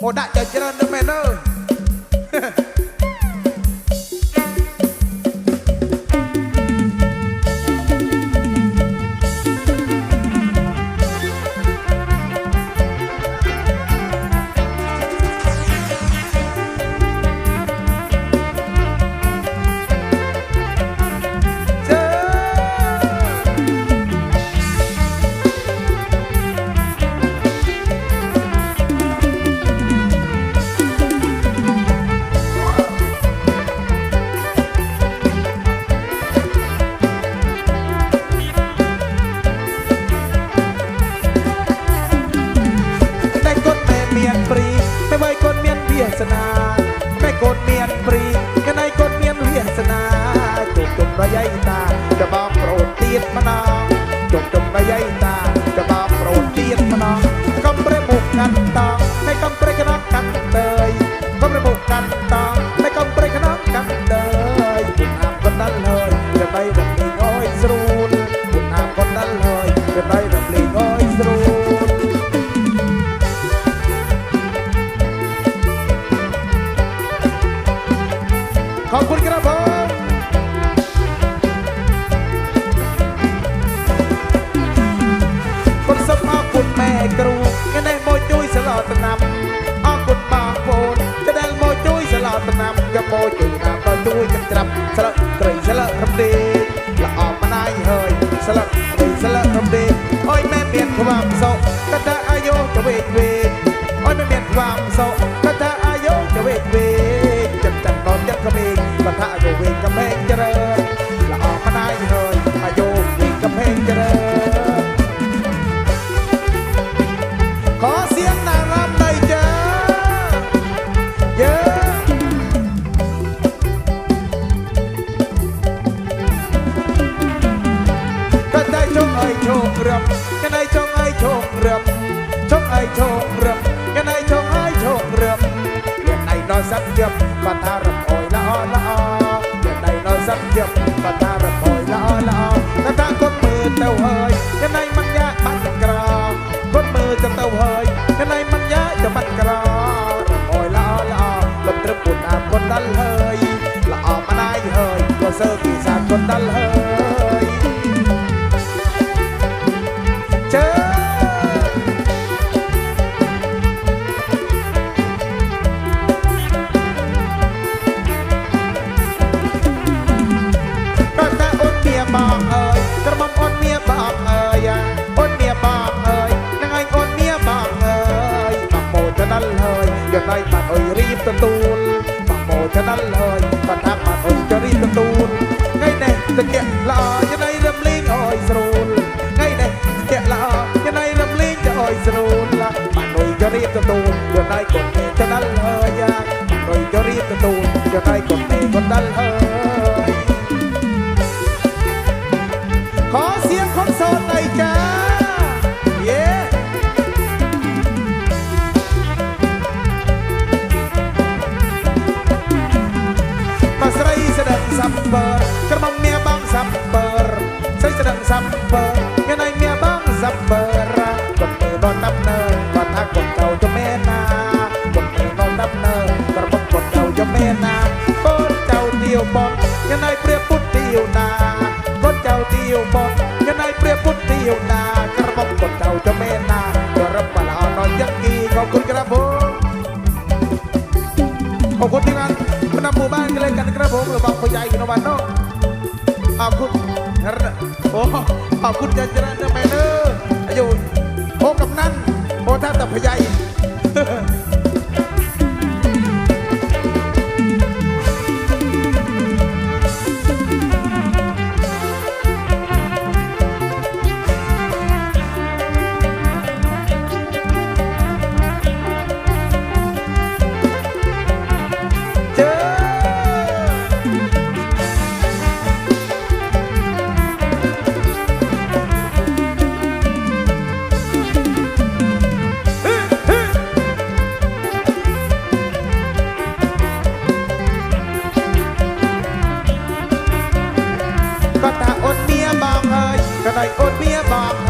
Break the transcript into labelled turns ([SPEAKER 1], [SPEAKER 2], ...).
[SPEAKER 1] Mau dak jajaran nơi សនាតែកូនមានព្រីកណៃកូនមានវាសនាជុំជុំរយៃតាកបងប្រូនទៀតម្ដងជុំជុំ Salam. ឲ្យជោគរាប់កណៃចង់ឲ្យជោគរាប់ចង់ឲ្យជោគរាប់កណៃចង់ឲ្យជោគរាប់កណៃដល់សັບជាប់បាត់ថារំអយល្អល្អកណៃដល់សັບជាប់បាត់ថារំអយល្អល្អតែថាកូនមើលទៅហើយកណៃមិនយ៉ាបាត់ក្រកូនមើលទៅទៅហើយកណៃមិនយ៉ាទៅបាត់ក្ររំអយល្អល្អលំត្រឹមពុនអាពុនដល់ហើយល្អម្ដាយហើយក៏សើគេសាគុនដល់ហើយ Yeah. จะรีบตะตูนอย่าได้กดเมจะนั่นเลยอะบักเอ่ยจะรีบตะตูนอย่าได้กดเมกดนั่นเลยขอเสียงคนโสดหน่อยจ้าเย้มาใส่แสดงซัมเบอร์กระม่อมเมียบ้างซัมเบอร์ใส่แสดงซัมเบอร์ยังไงเมียบ้างซัมเบอร์กดมือนอนนับเนิน ยังไงเปรียบพุทธเดียวนาคนเจ้าเดียวบอลยังไงเปรียบพุทธเดียวนากระบอกคนเจ้าจะแม่นาก็รับปลาอนอนยังกีขอบคุณครับผมขอบคุณที่งานผู้นำหมู่บ้านกันเลยกันครับผมหรือบอกผู้ใหญ่กันวันเนาะขอบคุณโอ้ขอบคุณจันจระเดอร์แมนเนอร์อายุโอ้กับนั่นโอ้ท่านแต่ผู้ใหญ่ like oatmeal bar.